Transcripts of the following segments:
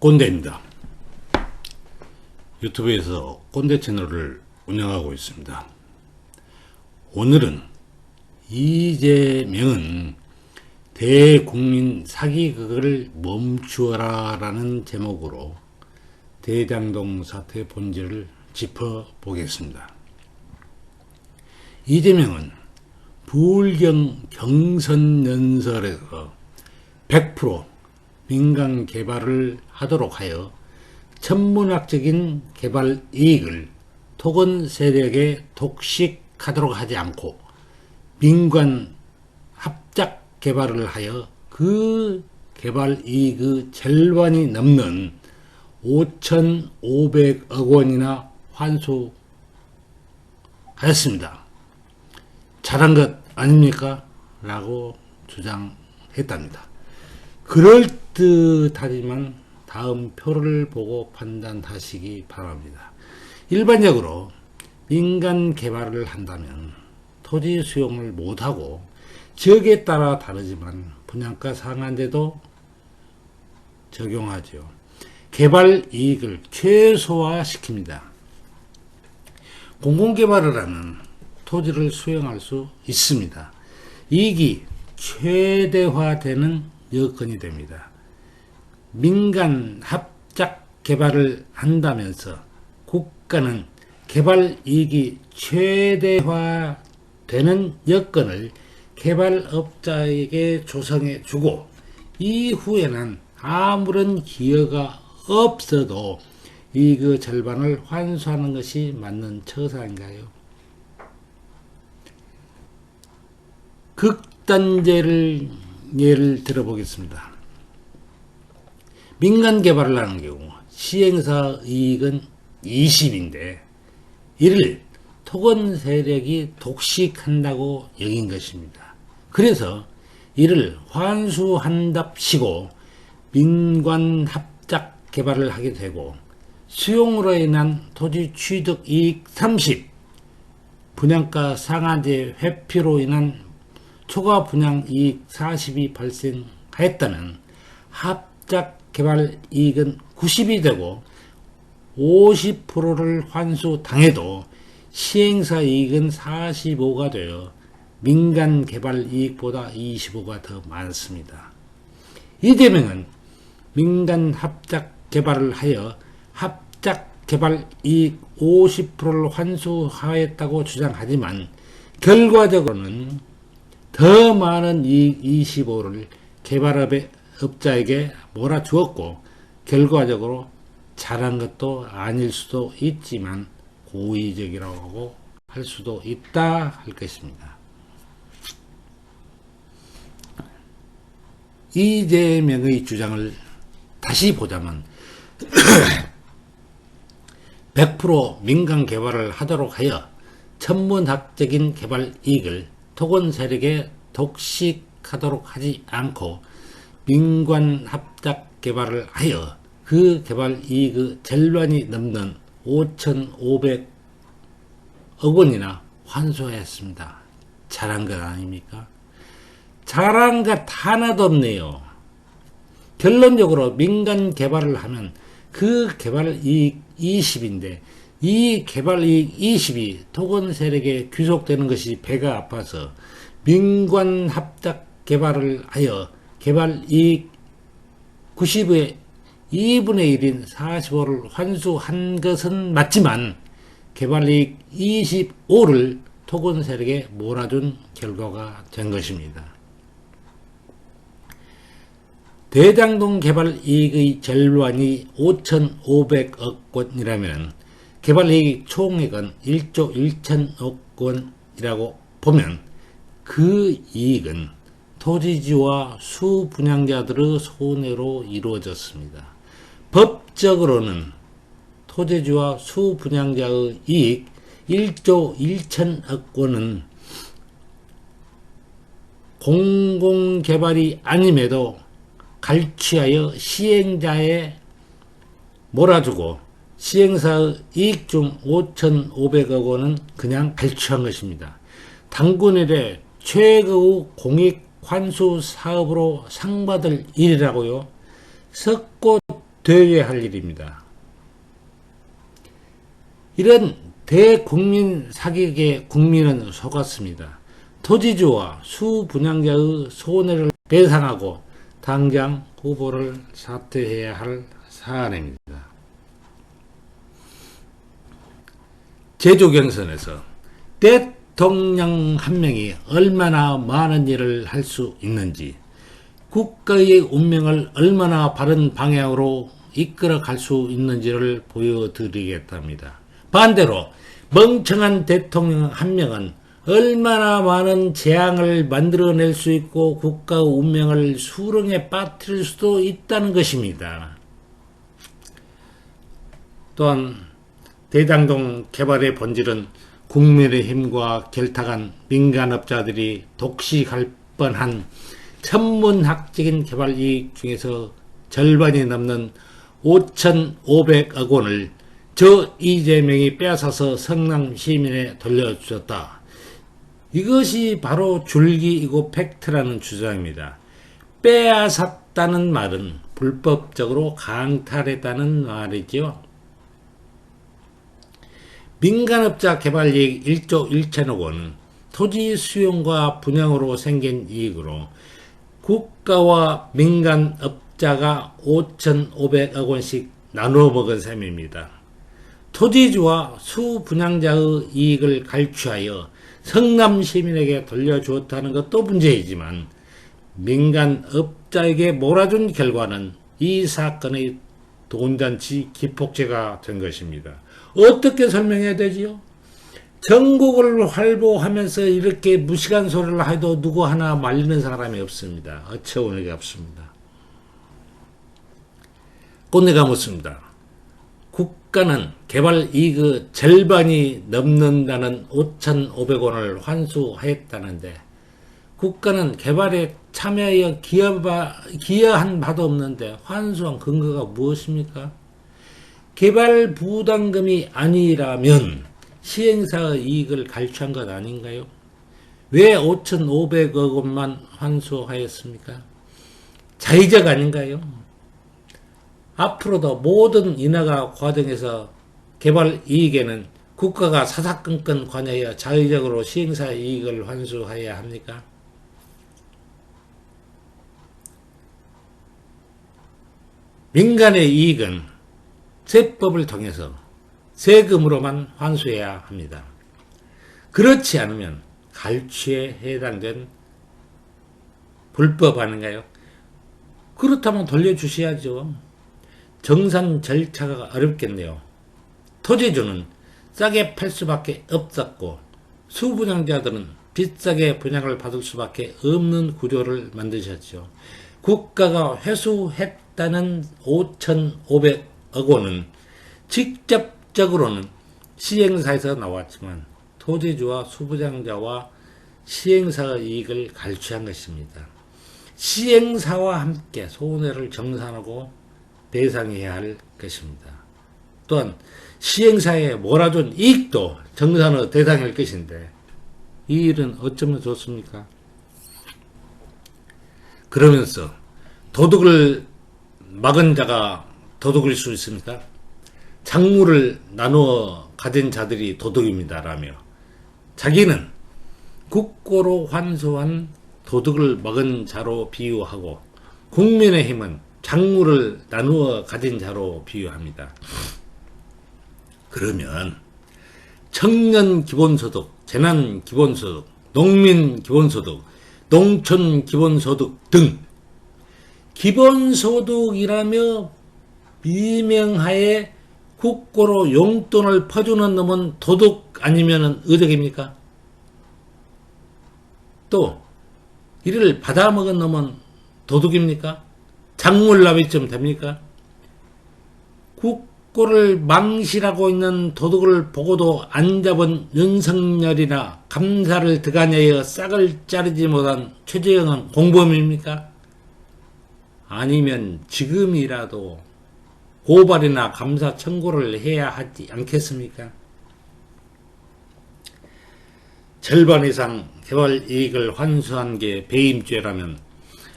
꼰대입니다. 유튜브에서 꼰대 채널을 운영하고 있습니다. 오늘은 이재명은 대국민 사기극을 멈추어라 라는 제목으로 대장동 사태 본질을 짚어보겠습니다. 이재명은 부울경 경선 연설에서 100% 민간 개발을 하도록 하여 천문학적인 개발 이익을 토건 세력에 독식하도록 하지 않고 민관 합작 개발을 하여 그 개발 이익의 절반이 넘는 5,500억 원이나 환수하였습니다. 잘한 것 아닙니까? 라고 주장했답니다. 그럴 듯하지만 다음 표를 보고 판단하시기 바랍니다. 일반적으로 민간 개발을 한다면 토지 수용을 못하고 지역에 따라 다르지만 분양가 상한제도 적용하죠. 개발 이익을 최소화시킵니다. 공공개발을 하면 토지를 수용할 수 있습니다. 이익이 최대화되는 여건이 됩니다. 민간 합작 개발을 한다면서 국가는 개발 이익이 최대화되는 여건을 개발업자에게 조성해 주고 이후에는 아무런 기여가 없어도 이익의 절반을 환수하는 것이 맞는 처사인가요? 극단제를 예를 들어보겠습니다. 민간 개발을 하는 경우 시행사 이익은 20인데 이를 토건 세력이 독식한다고 여긴 것입니다. 그래서 이를 환수한답시고 민관 합작 개발을 하게 되고 수용으로 인한 토지 취득 이익 30, 분양가 상한제 회피로 인한 초과 분양 이익 40이 발생하였다면 합작 개발 이익은 90이 되고 50%를 환수당해도 시행사 이익은 45가 되어 민간 개발 이익보다 25가 더 많습니다. 이재명은 민간 합작 개발을 하여 합작 개발 이익 50%를 환수하였다고 주장하지만 결과적으로는 더 많은 이익 25를 개발업의 업자에게 몰아주었고 결과적으로 잘한 것도 아닐 수도 있지만 고의적이라고 할 수도 있다 할 것입니다. 이재명의 주장을 다시 보자면 100% 민간 개발을 하도록 하여 천문학적인 개발 이익을 토건 세력에 독식하도록 하지 않고 민관 합작 개발을 하여 그 개발 이익의 절반이 넘는 5,500억 원이나 환수하였습니다. 잘한 것 아닙니까? 잘한 것 하나도 없네요. 결론적으로 민간 개발을 하면 그 개발 이익 20인데 이 개발 이익 20이 토건 세력에 귀속되는 것이 배가 아파서 민관 합작 개발을 하여 개발 이익 90의 2분의 1인 45를 환수한 것은 맞지만 개발 이익 25를 토건 세력에 몰아준 결과가 된 것입니다. 대장동 개발 이익의 절반이 5,500억 원이라면 개발 이익 총액은 1조 1천억 원이라고 보면 그 이익은 토지지와 수 분양자들의 손해로 이루어졌습니다. 법적으로는 토지지와 수 분양자의 이익 1조 1천억 원은 공공개발이 아님에도 갈취하여 시행자에 몰아주고 시행사의 이익 중 5,500억 원은 그냥 갈취한 것입니다. 당군 일에 최고의 공익 환수 사업으로 상받을 일이라고요. 석고 되어야 할 일입니다. 이런 대국민 사격에 국민은 속았습니다. 토지주와 수분양자의 손해를 배상하고 당장 후보를 사퇴해야 할 사안입니다. 제조 경선에서 대통령 한 명이 얼마나 많은 일을 할 수 있는지 국가의 운명을 얼마나 바른 방향으로 이끌어 갈 수 있는지를 보여드리겠답니다. 반대로 멍청한 대통령 한 명은 얼마나 많은 재앙을 만들어낼 수 있고 국가 운명을 수렁에 빠뜨릴 수도 있다는 것입니다. 또한 대장동 개발의 본질은 국민의힘과 결탁한 민간업자들이 독식할 뻔한 천문학적인 개발 이익 중에서 절반이 넘는 5,500억 원을 저 이재명이 빼앗아서 성남 시민에 돌려주었다. 이것이 바로 줄기이고 팩트라는 주장입니다. 빼앗았다는 말은 불법적으로 강탈했다는 말이지요. 민간업자 개발 이익 1조 1천억 원, 토지 수용과 분양으로 생긴 이익으로 국가와 민간업자가 5,500억 원씩 나누어 먹은 셈입니다. 토지주와 수분양자의 이익을 갈취하여 성남 시민에게 돌려주었다는 것도 문제이지만 민간업자에게 몰아준 결과는 이 사건의 돈잔치 기폭제가 된 것입니다. 어떻게 설명해야 되지요? 전국을 활보하면서 이렇게 무식한 소리를 해도 누구 하나 말리는 사람이 없습니다. 어처구니가 없습니다. 꼰대가 묻습니다. 국가는 개발 이익의 절반이 넘는다는 5,500원을 환수하였다는데 국가는 개발에 참여하여 기여한 바도 없는데 환수한 근거가 무엇입니까? 개발 부담금이 아니라면 시행사의 이익을 갈취한 것 아닌가요? 왜 5,500억 원만 환수하였습니까? 자의적 아닌가요? 앞으로도 모든 인하가 과정에서 개발 이익에는 국가가 사사건건 관여하여 자의적으로 시행사의 이익을 환수해야 합니까? 민간의 이익은 세법을 통해서 세금으로만 환수해야 합니다. 그렇지 않으면 갈취에 해당된 불법 아닌가요? 그렇다면 돌려주셔야죠. 정상 절차가 어렵겠네요. 토지주는 싸게 팔 수밖에 없었고 수분양자들은 비싸게 분양을 받을 수밖에 없는 구조를 만드셨죠. 국가가 회수했다는 5,500 억 원은 직접적으로는 시행사에서 나왔지만 토지주와 수부장자와 시행사의 이익을 갈취한 것입니다. 시행사와 함께 손해를 정산하고 배상해야 할 것입니다. 또한 시행사에 몰아준 이익도 정산의 대상일 것인데 이 일은 어쩌면 좋습니까? 그러면서 도둑을 막은 자가 도둑일 수 있습니까? 작물을 나누어 가진 자들이 도둑입니다라며 자기는 국고로 환수한 도둑을 먹은 자로 비유하고 국민의힘은 작물을 나누어 가진 자로 비유합니다. 그러면 청년 기본소득, 재난 기본소득, 농민 기본소득, 농촌 기본소득 등 기본소득이라며 미명하에 국고로 용돈을 퍼주는 놈은 도둑 아니면 의덕입니까? 또 이를 받아먹은 놈은 도둑입니까? 작물납이쯤 됩니까? 국고를 망실하고 있는 도둑을 보고도 안 잡은 윤석열이나 감사를 드가냐여 싹을 자르지 못한 최재형은 공범입니까? 아니면 지금이라도 고발이나 감사 청구를 해야 하지 않겠습니까? 절반 이상 개발 이익을 환수한 게 배임죄라면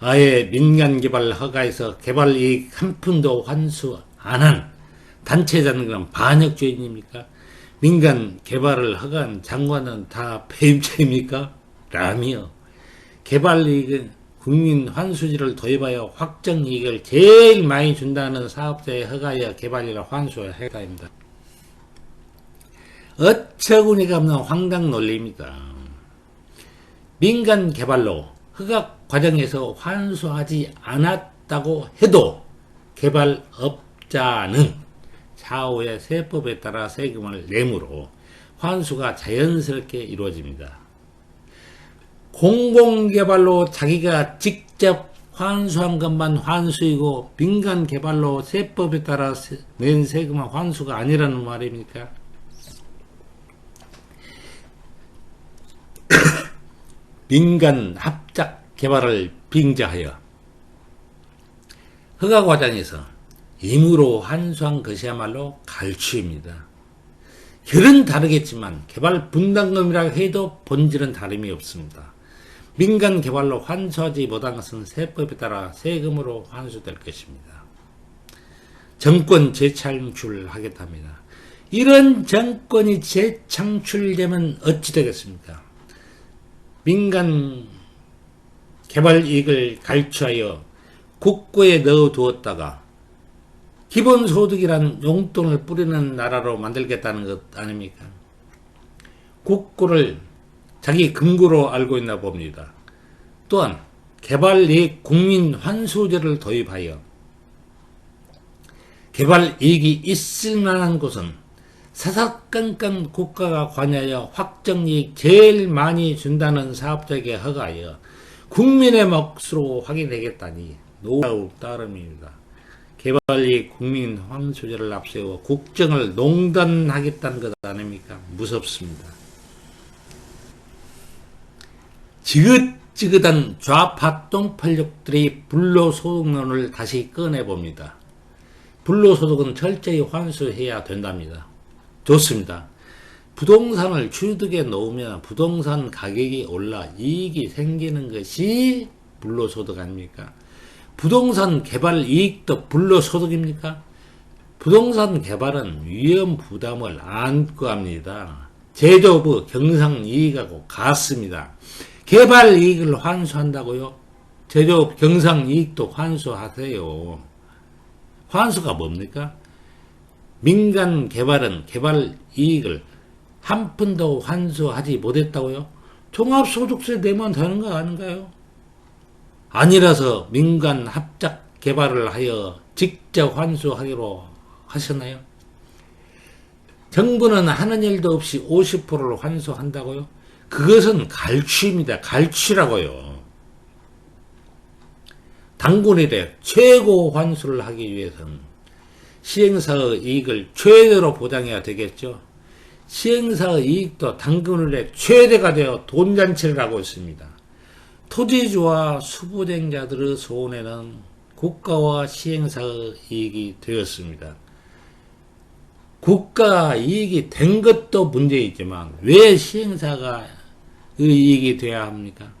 아예 민간 개발 허가에서 개발 이익 한 푼도 환수 안 한 단체자는 그럼 반역죄인입니까? 민간 개발을 허가한 장관은 다 폐임죄입니까? 라며 개발 이익은 국민 환수지를 도입하여 확정 이익을 제일 많이 준다는 사업자의 허가에 개발이라 환수해야 해당입니다. 어처구니가 없는 황당 논리입니다. 민간 개발로 허가 과정에서 환수하지 않았다고 해도 개발업자는 차후의 세법에 따라 세금을 내므로 환수가 자연스럽게 이루어집니다. 공공개발로 자기가 직접 환수한 것만 환수이고 민간 개발로 세법에 따라 세- 낸 세금은 환수가 아니라는 말입니까? 민간 합작 개발을 빙자하여 허가 과정에서 임의로 환수한 것이야말로 갈취입니다. 결은 다르겠지만 개발 분담금이라 해도 본질은 다름이 없습니다. 민간 개발로 환수하지 못한 것은 세법에 따라 세금으로 환수될 것입니다. 정권 재창출하겠답니다. 이런 정권이 재창출되면 어찌 되겠습니까? 민간 개발 이익을 갈취하여 국고에 넣어 두었다가 기본소득이란 용돈을 뿌리는 나라로 만들겠다는 것 아닙니까? 국고를 자기 금고로 알고 있나 봅니다. 또한 개발 이익 국민 환수제를 도입하여 개발 이익이 있을 만한 곳은 사사건건 국가가 관여하여 확정 이익 제일 많이 준다는 사업자에게 허가하여 국민의 몫으로 확인되겠다니 노하우 따름입니다. 개발이익 국민 환수제를 앞세워 국정을 농단하겠다는 것 아닙니까? 무섭습니다. 지긋지긋한 좌파 똥팔력들이 불로소득론을 다시 꺼내봅니다. 불로소득은 철저히 환수해야 된답니다. 좋습니다. 부동산을 취득에 놓으면 부동산 가격이 올라 이익이 생기는 것이 불로소득 아닙니까? 부동산 개발 이익도 불로소득입니까? 부동산 개발은 위험 부담을 안고 합니다. 제조부 경상 이익하고 같습니다. 개발 이익을 환수한다고요? 제조업 경상 이익도 환수하세요. 환수가 뭡니까? 민간 개발은 개발 이익을 한 푼도 환수하지 못했다고요? 종합소득세 내면 되는 거 아닌가요? 아니라서 민간 합작 개발을 하여 직접 환수하기로 하셨나요? 정부는 하는 일도 없이 50%를 환수한다고요? 그것은 갈취입니다. 갈취라고요. 당군일에 최고 환수를 하기 위해서는 시행사의 이익을 최대로 보장해야 되겠죠. 시행사의 이익도 당근을에 최대가 되어 돈잔치를 하고 있습니다. 토지주와 수부쟁자들의 손에는 국가와 시행사의 이익이 되었습니다. 국가 이익이 된 것도 문제이지만 왜 시행사가 의 이익이 돼야 합니까?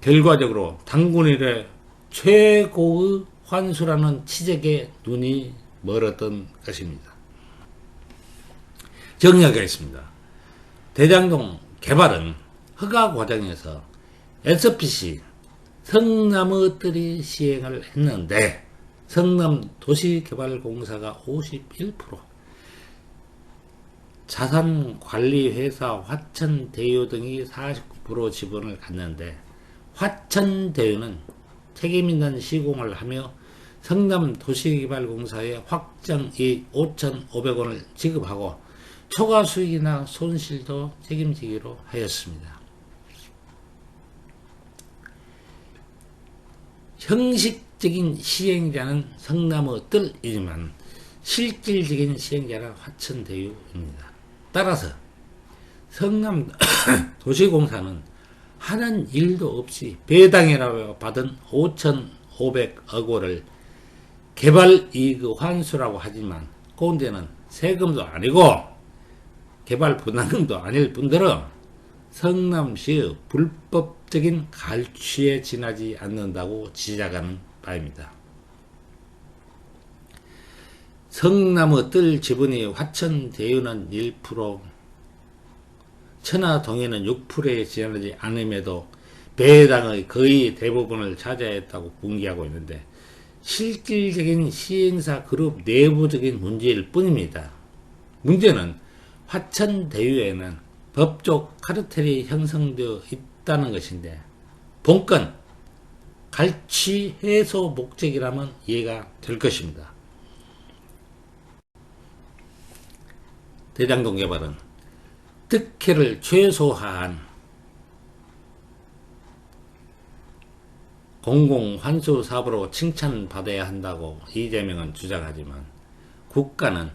결과적으로 당군일의 최고의 환수라는 치적에 눈이 멀었던 것입니다. 정리하겠습니다. 대장동 개발은 허가 과정에서 SPC 성남의들이 시행을 했는데 성남 도시개발공사가 51% 자산관리회사 화천대유 등이 49% 지분을 갖는데 화천대유는 책임있는 시공을 하며 성남 도시개발공사에 확정이익 5,500원을 지급하고 초과 수익이나 손실도 책임지기로 하였습니다. 형식적인 시행자는 성남의 뜰이지만 실질적인 시행자는 화천대유입니다. 따라서 성남 도시공사는 하는 일도 없이 배당이라고 받은 5,500억 원을 개발 이익 환수라고 하지만 꼰대는 세금도 아니고 개발 분담금도 아닐 뿐더러 성남시의 불법적인 갈취에 지나지 않는다고 지적하는 바입니다. 성남의 뜰 지분이 화천 대유는 1%, 천하동에는 6%에 지나지 않음에도 배당의 거의 대부분을 차지했다고 공개하고 있는데 실질적인 시행사 그룹 내부적인 문제일 뿐입니다. 문제는 화천 대유에는 법적 카르텔이 형성되어 있다는 것인데 본건 갈취 해소 목적이라면 이해가 될 것입니다. 대장동 개발은 특혜를 최소화한 공공 환수 사업으로 칭찬받아야 한다고 이재명은 주장하지만 국가는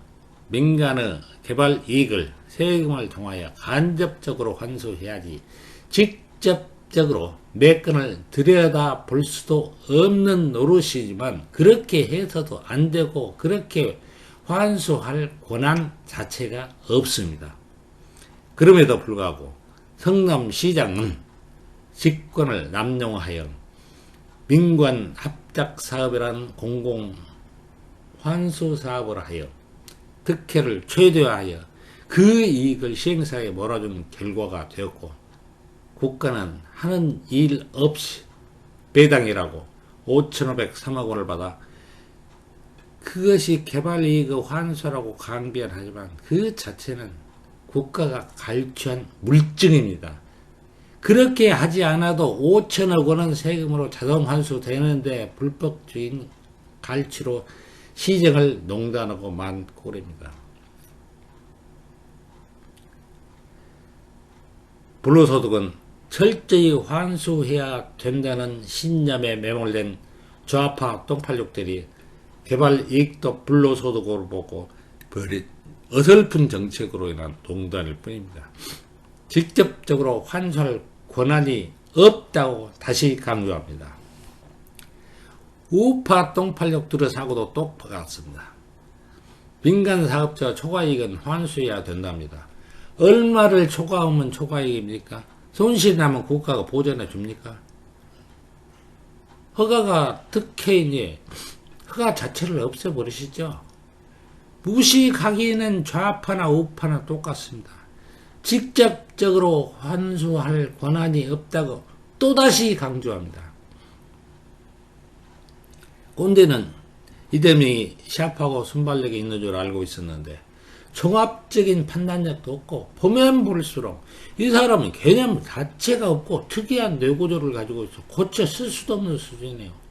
민간의 개발 이익을 세금을 통하여 간접적으로 환수해야지 직접적으로 매건을 들여다 볼 수도 없는 노릇이지만 그렇게 해서도 안 되고 그렇게 환수할 권한 자체가 없습니다. 그럼에도 불구하고 성남시장은 직권을 남용하여 민관 합작 사업이라는 공공 환수 사업을 하여 특혜를 최대화하여 그 이익을 시행사에 몰아준 결과가 되었고 국가는 하는 일 없이 배당이라고 5,503억 원을 받아 그것이 개발 이익의 환수라고 강변하지만 그 자체는 국가가 갈취한 물증입니다. 그렇게 하지 않아도 5천억 원은 세금으로 자동 환수되는데 불법적인 갈취로 시정을 농단하고 만 꼴입니다. 불로소득은 철저히 환수해야 된다는 신념에 매몰된 좌파 똥팔육들이 개발 이익도 불로소득으로 보고 어설픈 정책으로 인한 동단일 뿐입니다. 직접적으로 환수할 권한이 없다고 다시 강조합니다. 우파 똥팔력들의 사고도 똑같습니다. 민간 사업자 초과이익은 환수해야 된답니다. 얼마를 초과하면 초과이익입니까? 손실이 나면 국가가 보전해 줍니까? 허가가 특혜이니 허가 자체를 없애버리시죠. 무식하기는 좌파나 우파나 똑같습니다. 직접적으로 환수할 권한이 없다고 또다시 강조합니다. 꼰대는 이대명이 샤프하고 순발력이 있는 줄 알고 있었는데 종합적인 판단력도 없고 보면 볼수록 이 사람은 개념 자체가 없고 특이한 뇌구조를 가지고 있어 고쳐 쓸 수도 없는 수준이에요.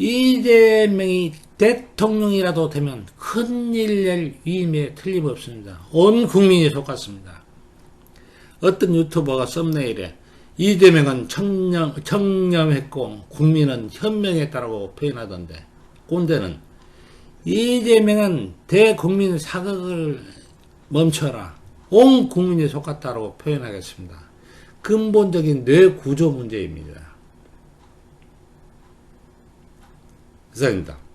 이재명이 대통령이라도 되면 큰일 낼 위임에 틀림없습니다. 온 국민이 속았습니다. 어떤 유튜버가 썸네일에 이재명은 청렴, 청렴했고 국민은 현명했다라고 표현하던데 꼰대는 이재명은 대국민 사극을 멈춰라. 온 국민이 속았다라고 표현하겠습니다. 근본적인 뇌 구조 문제입니다. 이상입니다.